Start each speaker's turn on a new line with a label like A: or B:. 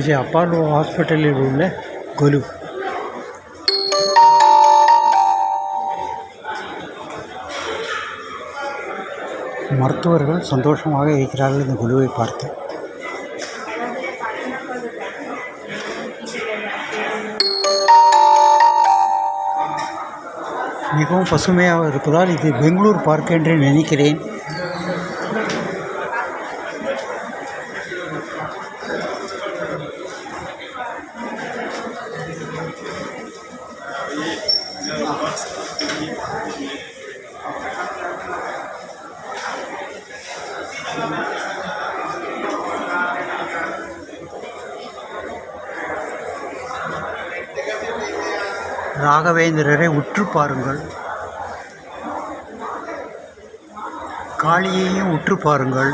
A: இது அப்பாலோ ஹாஸ்பிட்டலில் உள்ள கொலு. மருத்துவர்கள் சந்தோஷமாக இருக்கிறார்கள் இந்த குழுவை பார்த்து. மிகவும் பசுமையாக இருப்பதால் இது பெங்களூர் பார்க் என்று நினைக்கிறேன். ராகவேந்திரரை உற்று பாருங்கள். காளியையும் உற்று பாருங்கள்.